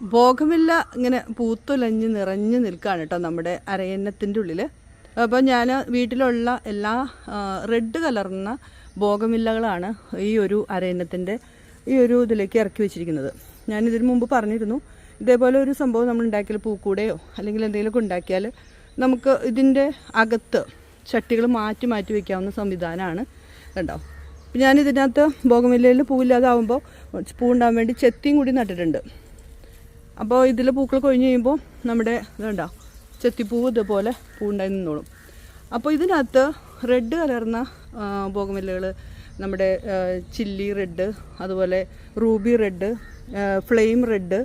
ബോഗമില്ല ഇങ്ങനെ പൂത്തുലഞ്ഞ് നിറഞ്ഞു നിൽക്കുകയാണ് കേട്ടോ നമ്മുടെ അരയന്നത്തിന്റെ ഉള്ളിൽ അപ്പോൾ ഞാൻ വീട്ടിലുള്ള എല്ലാ റെഡ് കലർന്ന ബോഗമില്ലകളാണ് ഈ ഒരു അരയന്നത്തിന്റെ ഈ ഒരു ഇതിലേക്ക് ഇറക്കി വെച്ചിരിക്കുന്നത്. ഞാൻ ഇതിനു മുമ്പ് പറഞ്ഞിരുന്നു ഇതേപോലെ ഒരു സംഭവം നമ്മൾ ഉണ്ടാക്കിയാൽ പൂക്കൂടെയോ അല്ലെങ്കിൽ എന്തെങ്കിലുമൊക്കെ ഉണ്ടാക്കിയാൽ നമുക്ക് ഇതിന്റെ അകത്ത് ചട്ടികൾ മാറ്റി മാറ്റി വയ്ക്കാവുന്ന സംവിധാനമാണ് കണ്ടോ? ഇതിനകത്ത് ബോഗമില്ലയിൽ പൂവില്ലാതാവുമ്പോൾ പൂ ഉണ്ടാകാൻ വേണ്ടി ചെത്തിയും കൂടി നട്ടിട്ടുണ്ട്. അപ്പോൾ ഇതിൽ പൂക്കൾ കൊഴിഞ്ഞ് കഴിയുമ്പോൾ നമ്മുടെ ഇതുണ്ട ചെത്തിപ്പൂവ് ഇതുപോലെ പൂണ്ടായി നിന്നോളും. അപ്പോൾ ഇതിനകത്ത് റെഡ് കലർന്ന ബോഗമില്ലകൾ നമ്മുടെ ചില്ലി റെഡ് അതുപോലെ റൂബി റെഡ് ഫ്ലെയിം റെഡ്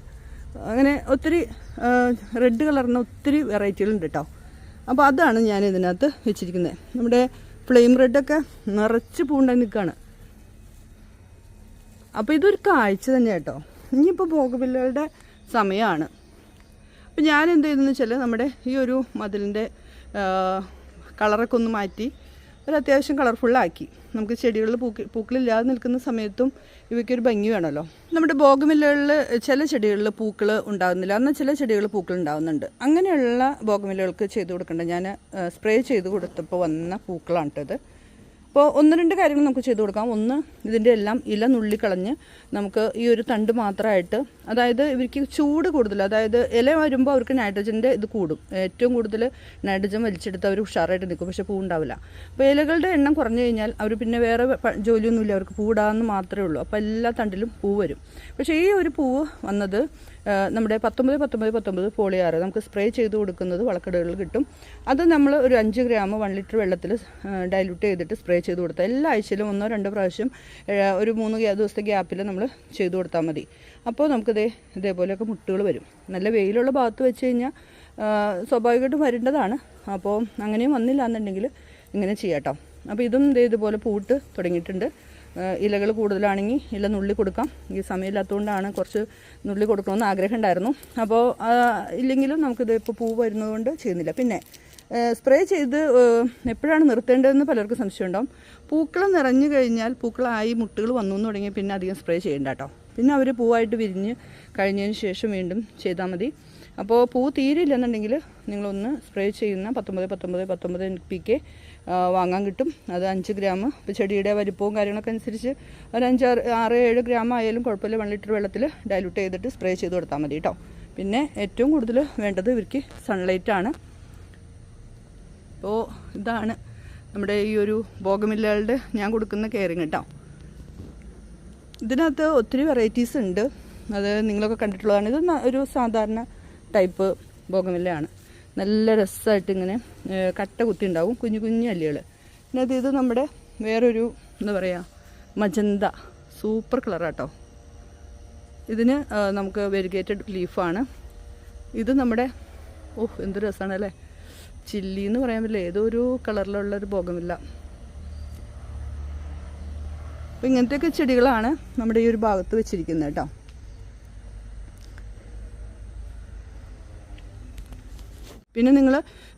അങ്ങനെ ഒത്തിരി റെഡ് കളറിന് ഒത്തിരി വെറൈറ്റികളുണ്ട് കേട്ടോ അപ്പോൾ അതാണ് ഞാൻ ഇതിനകത്ത് വെച്ചിരിക്കുന്നത് നമ്മുടെ ഫ്ലെയിം റെഡൊക്കെ നിറച്ച് പൂണ്ടായി നിൽക്കുകയാണ് അപ്പോൾ ഇതൊരു കാഴ്ച തന്നെ കേട്ടോ ഇനിയിപ്പോൾ ബോഗമില്ലകളുടെ സമയമാണ്. അപ്പം ഞാൻ എന്ത് ചെയ്തെന്ന് വെച്ചാൽ നമ്മുടെ ഈ ഒരു മതിലിന്റെ കളറൊക്കെ ഒന്ന് മാറ്റി ഒരു അത്യാവശ്യം കളർഫുള്ളാക്കി നമുക്ക് ചെടികളിൽ പൂക്ക് പൂക്കളില്ലാതെ നിൽക്കുന്ന സമയത്തും ഇവയ്ക്കൊരു ഭംഗി വേണമല്ലോ. നമ്മുടെ ബോഗമില്ലകളിൽ ചില ചെടികളിൽ പൂക്കൾ ഉണ്ടാകുന്നില്ല. എന്നാൽ ചില ചെടികളിൽ പൂക്കൾ ഉണ്ടാകുന്നുണ്ട് അങ്ങനെയുള്ള ബോഗമില്ലകൾക്ക് ചെയ്ത് കൊടുക്കേണ്ട. ഞാൻ സ്പ്രേ ചെയ്ത് കൊടുത്തപ്പോൾ വന്ന പൂക്കളാണ് കേട്ടത് അപ്പോൾ ഒന്ന് രണ്ട് കാര്യങ്ങൾ നമുക്ക് ചെയ്തു കൊടുക്കാം. ഒന്ന് ഇതിന്റെ എല്ലാം ഇല നുള്ളിക്കളഞ്ഞ് നമുക്ക് ഈ ഒരു തണ്ട് മാത്രമായിട്ട് അതായത് ഇവർക്ക് ചൂട് കൂടുതൽ അതായത് ഇല വരുമ്പോൾ അവർക്ക് നൈട്രജന്റെ ഇത് കൂടും. ഏറ്റവും കൂടുതൽ നൈട്രജൻ വലിച്ചെടുത്ത് അവർ ഉഷാറായിട്ട് നിൽക്കും പക്ഷേ പൂ ഉണ്ടാവില്ല അപ്പോൾ ഇലകളുടെ എണ്ണം കുറഞ്ഞു കഴിഞ്ഞാൽ അവർ പിന്നെ വേറെ ജോലിയൊന്നുമില്ല അവർക്ക് പൂടാന്ന് മാത്രമേ ഉള്ളൂ. അപ്പോൾ എല്ലാ തണ്ടിലും പൂ വരും. പക്ഷേ ഈ ഒരു പൂവ് വന്നത് നമ്മുടെ പത്തൊമ്പത് പത്തൊമ്പത് പത്തൊമ്പത് പോളിയാറ് നമുക്ക് സ്പ്രേ ചെയ്ത് കൊടുക്കുന്നത് വളക്കടകളിൽ കിട്ടും. അത് നമ്മൾ ഒരു അഞ്ച് ഗ്രാം വൺ ലിറ്റർ വെള്ളത്തിൽ ഡൈല്യൂട്ട് ചെയ്തിട്ട് സ്പ്രേ ചെയ്ത് കൊടുത്താൽ എല്ലാ ആഴ്ചയിലും ഒന്നോ രണ്ടോ പ്രാവശ്യം ഒരു മൂന്ന് ദിവസത്തെ ഗ്യാപ്പിൽ നമ്മൾ ചെയ്ത് കൊടുത്താൽ മതി. അപ്പോൾ നമുക്കിതേ ഇതേപോലെയൊക്കെ മുട്ടുകൾ വരും. നല്ല വെയിലുള്ള ഭാഗത്ത് വെച്ച് കഴിഞ്ഞാൽ സ്വാഭാവികമായിട്ടും വരേണ്ടതാണ്. അപ്പോൾ അങ്ങനെയും വന്നില്ല എന്നുണ്ടെങ്കിൽ ഇങ്ങനെ ചെയ്യാട്ടോ. അപ്പോൾ ഇതും ഇതുപോലെ പൂട്ട് തുടങ്ങിയിട്ടുണ്ട്. ഇലകൾ കൂടുതലാണെങ്കിൽ ഇല നുള്ളി കൊടുക്കാം. ഈ സമയമില്ലാത്തതുകൊണ്ടാണ് കുറച്ച് നുള്ളി കൊടുക്കണമെന്ന് ആഗ്രഹം ഉണ്ടായിരുന്നു. അപ്പോൾ ഇല്ലെങ്കിലും നമുക്കിത് ഇപ്പോൾ പൂ വരുന്നതുകൊണ്ട് ചെയ്യുന്നില്ല. പിന്നെ സ്പ്രേ ചെയ്ത് എപ്പോഴാണ് നിർത്തേണ്ടതെന്ന് പലർക്കും സംശയം ഉണ്ടാവും പൂക്കൾ നിറഞ്ഞു കഴിഞ്ഞാൽ പൂക്കളായി മുട്ടുകൾ വന്നു തുടങ്ങി പിന്നെ അധികം സ്പ്രേ ചെയ്യണ്ട കേട്ടോ. പിന്നെ അവർ പൂവായിട്ട് വിരിഞ്ഞ് കഴിഞ്ഞതിന് ശേഷം വീണ്ടും ചെയ്താൽ മതി. അപ്പോൾ പൂ തീരില്ലെന്നുണ്ടെങ്കിൽ നിങ്ങളൊന്ന് സ്പ്രേ ചെയ്യുന്ന പത്തൊമ്പത് പത്തൊമ്പത് പത്തൊമ്പത് പി കെ വാങ്ങാൻ കിട്ടും. അത് അഞ്ച് ഗ്രാം. ഇപ്പോൾ ചെടിയുടെ വലിപ്പവും കാര്യങ്ങളൊക്കെ അനുസരിച്ച് ഒരു അഞ്ചാറ് ആറ് ഏഴ് ഗ്രാം ആയാലും കുഴപ്പമില്ല. വൺ ലിറ്റർ വെള്ളത്തിൽ ഡൈല്യൂട്ട് ചെയ്തിട്ട് സ്പ്രേ ചെയ്ത് കൊടുത്താൽ മതി കേട്ടോ. പിന്നെ ഏറ്റവും കൂടുതൽ വേണ്ടത് ഇവർക്ക് സൺലൈറ്റാണ് അപ്പോൾ ഇതാണ് നമ്മുടെ ഈ ഒരു ബോഗമില്ലകളുടെ ഞാൻ കൊടുക്കുന്ന കെയറിങ് കേട്ടോ ഇതിനകത്ത് ഒത്തിരി വെറൈറ്റീസ് ഉണ്ട്. അത് നിങ്ങളൊക്കെ കണ്ടിട്ടുള്ളതാണ്. ഇത് ഒരു സാധാരണ ടൈപ്പ് ബോഗമില്ലയാണ് നല്ല രസമായിട്ട് ഇങ്ങനെ കട്ട കുത്തി ഉണ്ടാവും. കുഞ്ഞു കുഞ്ഞു അല്ലികൾ അത് ഇത് നമ്മുടെ വേറൊരു എന്താ പറയുക മജന്ത. സൂപ്പർ കളറാട്ടോ ഇതിന് നമുക്ക് വെരിഗേറ്റഡ് ലീഫാണ് ഇത് നമ്മുടെ ഓഹ് എന്ത് രസമാണ് അല്ലേ? ചില്ലി എന്ന് പറയാൻ പറ്റില്ല. ഏതോ ഒരു കളറിലുള്ള ഒരു ഭോഗമില്ല. അപ്പോൾ ഇങ്ങനത്തെയൊക്കെ ചെടികളാണ് നമ്മുടെ ഈ ഒരു ഭാഗത്ത് വെച്ചിരിക്കുന്നത് കേട്ടോ. പിന്നെ നിങ്ങൾ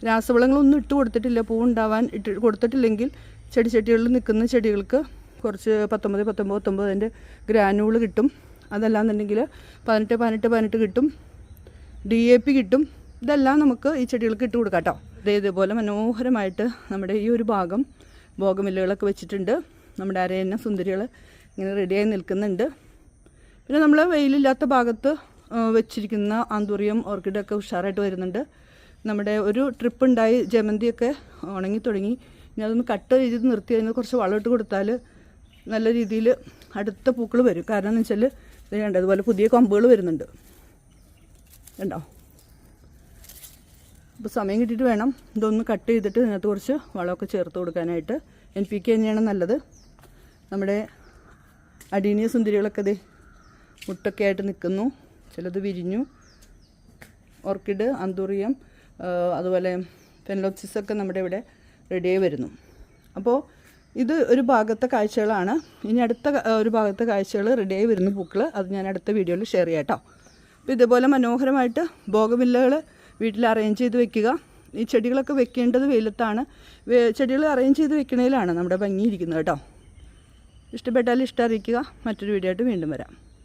രാസവളങ്ങളൊന്നും ഇട്ട് കൊടുത്തിട്ടില്ല. പൂ ഉണ്ടാവാൻ ഇട്ട് കൊടുത്തിട്ടില്ലെങ്കിൽ ചെടി ചെടികളിൽ നിൽക്കുന്ന ചെടികൾക്ക് കുറച്ച് പത്തൊമ്പത് പത്തൊമ്പത് പത്തൊമ്പതിന്റെ ഗ്രാനൂൾ കിട്ടും. അതല്ലാന്നുണ്ടെങ്കിൽ പതിനെട്ട് പതിനെട്ട് പതിനെട്ട് കിട്ടും. ഡി എ പി കിട്ടും. ഇതെല്ലാം നമുക്ക് ഈ ചെടികൾക്ക് ഇട്ട് കൊടുക്കാം കേട്ടോ. ഇതേപോലെ മനോഹരമായിട്ട് നമ്മുടെ ഈ ഒരു ഭാഗം ഭോഗമില്ലുകളൊക്കെ വെച്ചിട്ടുണ്ട്. നമ്മുടെ അരയന്ന സുന്ദരികൾ ഇങ്ങനെ റെഡിയായി നിൽക്കുന്നുണ്ട്. പിന്നെ നമ്മൾ വെയിലില്ലാത്ത ഭാഗത്ത് വെച്ചിരിക്കുന്ന ആന്തൂറിയം ഓർക്കിഡൊക്കെ ഉഷാറായിട്ട് വരുന്നുണ്ട്. നമ്മുടെ ഒരു ട്രിപ്പ് ഉണ്ടായി. ജമന്തിയൊക്കെ ഉണങ്ങി തുടങ്ങി. ഇനി അതൊന്ന് കട്ട് ചെയ്ത് നിർത്തി അതിന് കുറച്ച് വളമിട്ട് കൊടുത്താൽ നല്ല രീതിയിൽ അടുത്ത പൂക്കൾ വരും. കാരണം എന്ന് വെച്ചാൽ ഇത് കണ്ട അതുപോലെ പുതിയ കൊമ്പുകൾ വരുന്നുണ്ട്. കണ്ടോ? അപ്പോൾ സമയം കിട്ടിയിട്ട് വേണം. ഇതൊന്ന് കട്ട് ചെയ്തിട്ട് ഇതിനകത്ത് കുറച്ച് വളമൊക്കെ ചേർത്ത് കൊടുക്കാനായിട്ട്. എൻ പി കെ തന്നെയാണ് നല്ലത്. നമ്മുടെ അടീനിയ സുന്ദരികളൊക്കെ ദേ മുട്ടൊക്കെ ആയിട്ട് നിൽക്കുന്നു. ചിലത് വിരിഞ്ഞു. ഓർക്കിഡ് അന്തുറിയം അതുപോലെ പെൻലോക്സിസൊക്കെ നമ്മുടെ ഇവിടെ റെഡിയായി വരുന്നു. അപ്പോൾ ഇത് ഒരു ഭാഗത്തെ കാഴ്ചകളാണ്. ഇനി അടുത്ത ഒരു ഭാഗത്തെ കാഴ്ചകൾ റെഡിയായി വരുന്ന പൂക്കൾ അത് ഞാൻ അടുത്ത വീഡിയോയിൽ ഷെയർ ചെയ്യാം കേട്ടോ അപ്പോൾ ഇതുപോലെ മനോഹരമായിട്ട് ബോഗമില്ലകൾ വീട്ടിൽ അറേഞ്ച് ചെയ്ത് വെക്കുക. ഈ ചെടികളൊക്കെ വെക്കേണ്ടത് വെയിലത്താണ്. ചെടികൾ അറേഞ്ച് ചെയ്ത് വെക്കണേലാണ് നമ്മുടെ ഭംഗിയിരിക്കുന്നത് കേട്ടോ. ഇഷ്ടപ്പെട്ടാൽ ഇഷ്ടം അറിയിക്കുക. മറ്റൊരു വീഡിയോ ആയിട്ട് വീണ്ടും വരാം.